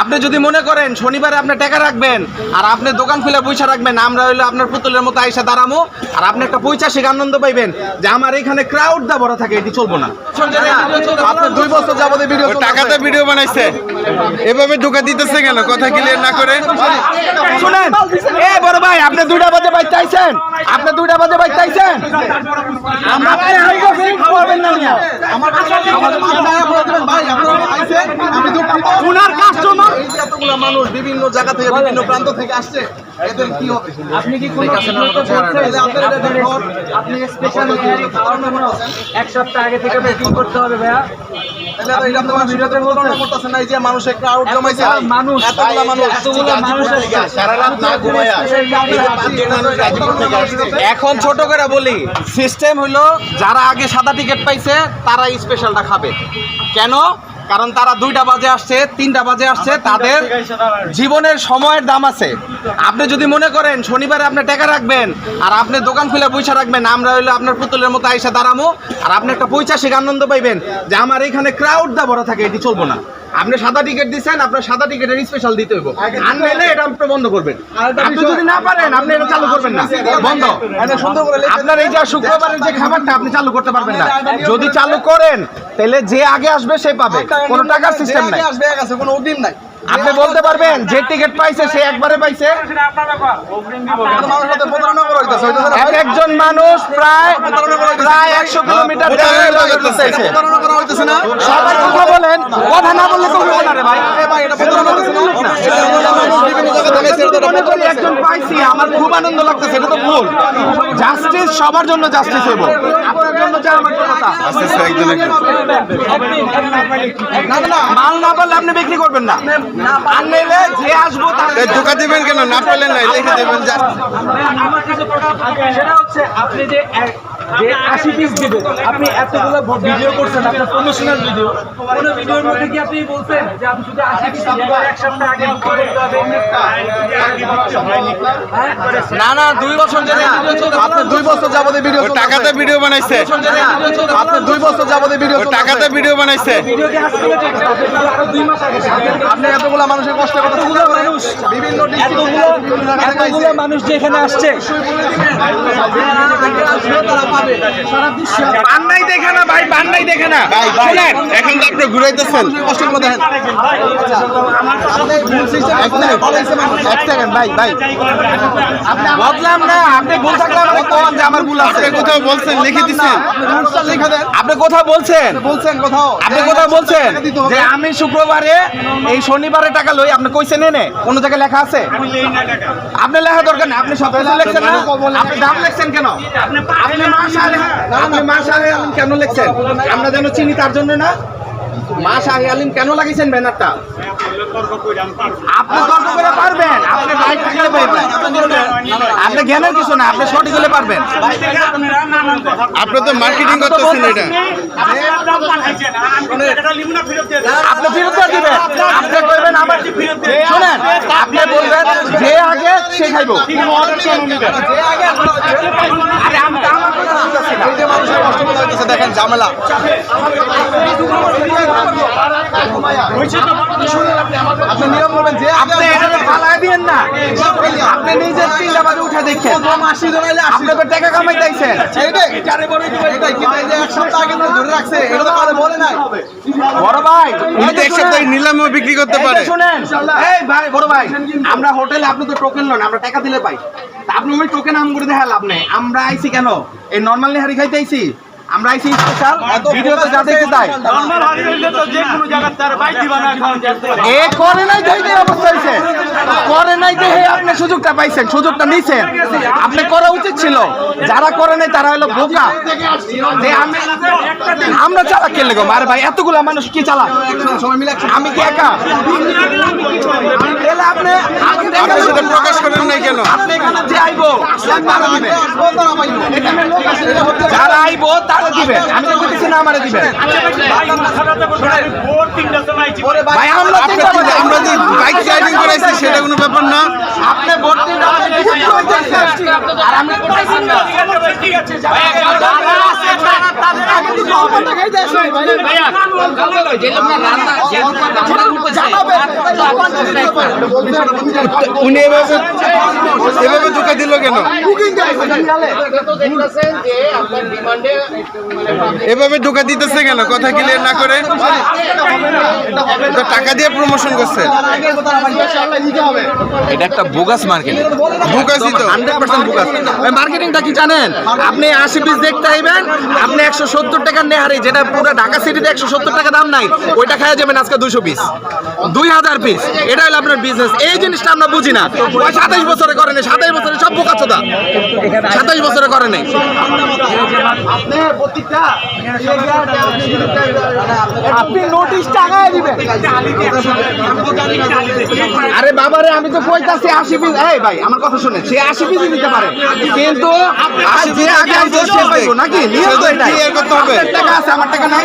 আপনি যদি মনে করেন শনিবারে আপনি টাকা রাখবেন আর আপনি দোকান খুলে পয়সা রাখবেন আমরা হইল আপনার পুতুলের মতো আইসা দাঁড়ামো আর আপনি একটা পৈচাসিক আনন্দ পাইবেন যে আমার এখানে ক্রাউড দা ভরা থাকে এটি চলবো না আপনি দুই বছর যাবতীয় ভিডিও টাকাতে ভিডিও বানাইছে এভাবে ঢুকা দিতেছে কেন কথা ক্লিয়ার না করে শুনেন এ বড় ভাই আপনি দুইটা বাজে বাইক চাইছেন আপনি দুইটা বাজে বাইক চাইছেন আমরা ভাই হাইগো ফিল্ম করবেন না মিয়া আমার আমার মাথায় বলে দিবেন ভাই আপনারা আইছেন আমি দোকান উনার কাস্টমার এই যে এতগুলা মানুষ বিভিন্ন জায়গা থেকে বিভিন্ন প্রান্ত থেকে আসছে এদের কি হবে? আপনি কি কোনো আপনি স্পেশাল এক সপ্তাহ আগে থেকে বুকিং করতে হবে ভাইয়া। মানুষ না যে জমাইছে মানুষ এতগুলা মানুষ। এতগুলো সারা রাত না ঘুমায়া এখন ছোট করে বলি সিস্টেম হলো যারা আগে সাদা টিকিট পাইছে তারা স্পেশালটা খাবে। কেন? কারণ তারা দুইটা বাজে আসছে তিনটা বাজে আসছে তাদের জীবনের সময়ের দাম আছে। আপনি যদি মনে করেন শনিবারে আপনি টাকা রাখবেন আর আপনি দোকান খুলে পয়সা রাখবেন আমরা হইল আপনার পুতুলের মতো আইসা দাঁড়ামো আর আপনি একটা পয়সা শিখে আনন্দ পাইবেন যে আমার এখানে ক্রাউড দা ভরা থাকে এটি চলবো না। আপনি সাদা টিকিট দিচ্ছেন আপনার সাদা টিকিটের স্পেশাল দিতে হইব। আর নাইলে এটা আপনি বন্ধ করবেন। আপনি যদি না পারেন আপনি এটা চালু করবেন না। বন্ধ। এটা সুন্দর করে লিখে আপনার এই যে শুক্রবারের যে খাবারটা আপনি চালু করতে পারবেন না। যদি চালু করেন তাহলে যে আগে আসবে সে পাবে। কোনো টাকার সিস্টেম নাই। আসবে এক আছে কোনো অগ্রিম নাই। আপনি বলতে পারবেন যে টিকিট পাইছে সে একবারে পাইছে। এক একজন মানুষ প্রায় প্রায় একশো কিলোমিটার সবাই কথা বলেন। কথা না বললে তো না রে ভাই। এ ভাই এটা প্রতারণা হইতাছে না? এটা হলো মানুষ বিভিন্ন জায়গা থেকে এসে এটা করি একজন পাইছি আমার খুব আনন্দ লাগতেছে এটা তো ভুল। জাস্টিস সবার জন্য জাস্টিস হইব। মাল না পারলে আপনি বিক্রি করবেন না। আর নিলে যে আসব তার এই ঢুকা দিবেন কেন? না পেলেন না লিখে দেবেন আমার কাছে সেটা হচ্ছে আপনি যে যে আশি পিস দিবেন আপনি এতগুলো ভিডিও করছেন আপনার প্রমোশনাল ভিডিও কোনো ভিডিওর মধ্যে কি আপনি বলছেন যে আপনি শুধু আশি পিস এক সপ্তাহ আগে হ্যাঁ? না না দুই বছর ধরে আপনি দুই বছর যাবতীয় ভিডিও টাকাতে ভিডিও বানাইছে। আপনি দুই বছর যাবতীয় ভিডিও টাকাতে ভিডিও বানাইছে? আপনি তো আরও দুই মাস আগে আপনি এতগুলা মানুষের কষ্ট কথা মানুষ। বিভিন্ন মানুষ যে এখানে আসছে পান্নাই দেখে না ভাই পান্নাই দেখে না। শুনেন। এখন তো আপনি ঘুরাইতেছেন। কষ্টগুলো দেখেন। এক সেকেন্ড ভাই ভাই। বদলাম না আপনি ভুল থাকলে আমাকে কোন যে আমার ভুল আছে। কোথাও বলছেন লিখে দিছেন। লিখে দেন। আপনি কোথাও বলছেন? বলছেন কোথাও। আপনি কোথাও বলছেন? দিতে হবে। যে আমি শুক্রবারে এই শনিবারে টাকা লই আপনি কইছেন এনে? কোন জায়গায় লেখা আছে? আপনি লেখা দরকার না আপনি সব লিখছেন না? আপনি দাম লিখছেন কেন? আপনি আপনি মাসালে কেন লিখছেন? আমরা যেন চিনি তার জন্য না? মা শাহি আলিম কেন লাগিয়েছেন ব্যানারটা? আপনি তর্ক করে পারবেন। আপনি বাইক থাকলে পারবেন। আপনি জ্ঞানের কিছু না আপনি সঠিক হলে পারবেন। আপনি তো মার্কেটিং করতেছেন এটা। আপনি ফেরত দিবেন। আপনি কইবেন আমার শুনেন আপনি বলবেন যে আগে সে খাইবো আমি তো আমার কথা বলতেছি না। এই যে মানুষের কষ্টগুলো হইতেছে দেখেন ঝামেলা। আপনি নিয়ম করবেন যে আপনি এটা দিয়েন না। আপনি নিজের তিনটা বাজে উঠে দেখেন। আশি জন আপনি তো টাকা এক সপ্তাহ আগে ধরে রাখছে। এটা তো কাউকে বলে নাই। বড় ভাই উনি এক সপ্তাহে নিলামেও বিক্রি করতে পারে। শুনেন। এই ভাই বড় ভাই আমরা হোটেলে আপনি তো টোকেন লন আমরা টাকা দিলে পাই। আপনি ওই টোকেন আম করে দেখা লাভ নেই। আমরা আইছি কেন? এই নর্মাল নেহারি খাইতে আইছি। আমরা আইছি স্পেশাল ভিডিওতে যা দেখতে তাই? এ করে নাই দেখে অবস্থা হয়েছে করে নাই দেখে আপনি সুযোগটা পাইছেন সুযোগটা নিছেন। আপনি করা উচিত ছিল। যারা করে নাই তারা হলো বোকা। যে আমি আমরা চালাক কে লেগো? আরে ভাই এতগুলা মানুষ কি চালাক সবাই মিলে আমি কি একা? আপনি প্রকাশ করেন নাই কেন? আপনি এখানে যে আইবো যারা আইবো তারা দিবেন আমি তো দিতেছি না আমারে দিবেন ভাই ভাই আমরা যে বাইক গাইডিং করাইছি সেটা কোনো ব্যাপার না আপনি ভর্তি না হলে কিছু করতেছেন। আর আমি করতেছি আছে এভাবে এভাবে ঢুকে কেন? দিতেছে কেন? কথা ক্লিয়ার না করে? তো টাকা দিয়ে প্রমোশন করছে। এটা একটা বোগাস মার্কেটিং বুকাসি তো। হান্ড্রেড পার্সেন্ট বোগাস মার্কেটিংটা কি জানেন? আপনি আশি পিস দেখতে আইবেন আপনি একশো সত্তর টাকার নেহারি যেটা পুরো ঢাকা সিটিতে একশো সত্তর টাকা দাম নাই ওইটা খাওয়া যাবেন আজকে দুইশো পিস দুই হাজার পিস এটা হলো আপনার বিজনেস এই জিনিসটা আমরা বুঝি না। সাতাইশ বছরে করে নেই সাতাইশ বছরে সব বোকা চোদা সাতাইশ বছরে করে নেই। আপনি নোটিশ টাকায় দিবেন। আরে বাবারে আমি তো কইতাছি আশি পিস এই ভাই আমার কথা শুনে সে আশি পিস দিতে পারে। কিন্তু আর যে আগে আসবে সে পাইবো নাকি? নিয়ম তো এটাই টাকা আছে আমার টাকা নাই।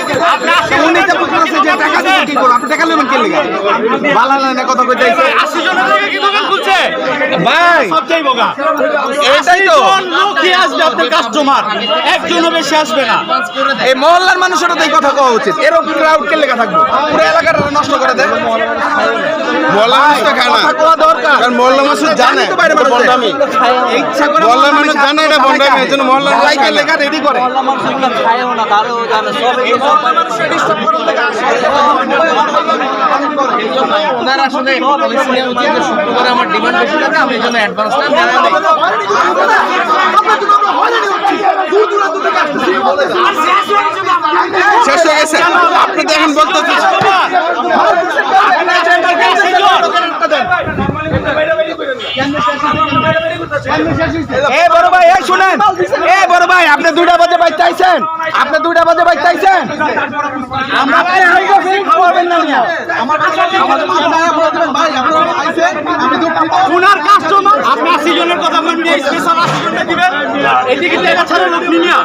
উনি তো বুঝতেছে যে টাকা দিতে কি করব? আপনি টাকা নেবেন কে লিগা? বালা লাইনে কথা কইতাছে। আশি জনের লোকে কি দোকান খুলছে? ভাই। সবটাই বোকা। এটাই তো। কোন লোকই আসবে আপনার কাস্টমার একজনও বেশি আসবে না। এই মহল্লার মানুষের তো এই কথা কওয়া উচিত। এরকম ক্রাউড কে লেখা থাকব? পুরো এলাকাটা নষ্ট করে দেয়। জানে। করে জানে এই মানুষ খায় লেখা রেডি করে। ওনার আসলে শুক্রবার আমার ডিমান্ড বেশি থাকে আমি এই জন্য অ্যাডভান্স শেষ হয়ে গেছে আপনি দেখেন বলতে এ বড় ভাই, এই শুনেন। এ বড় ভাই, আপনি দুইটা বাজে বাইতে আইছেন আপনি দুইটা বাজে বাইতে আইছেন আমি কাস্টমার আপনি আশি জনের কথা বলবেন স্পেশাল আশি দিবেন। এদিকে টাকা ছাড়া লোক নিয়ে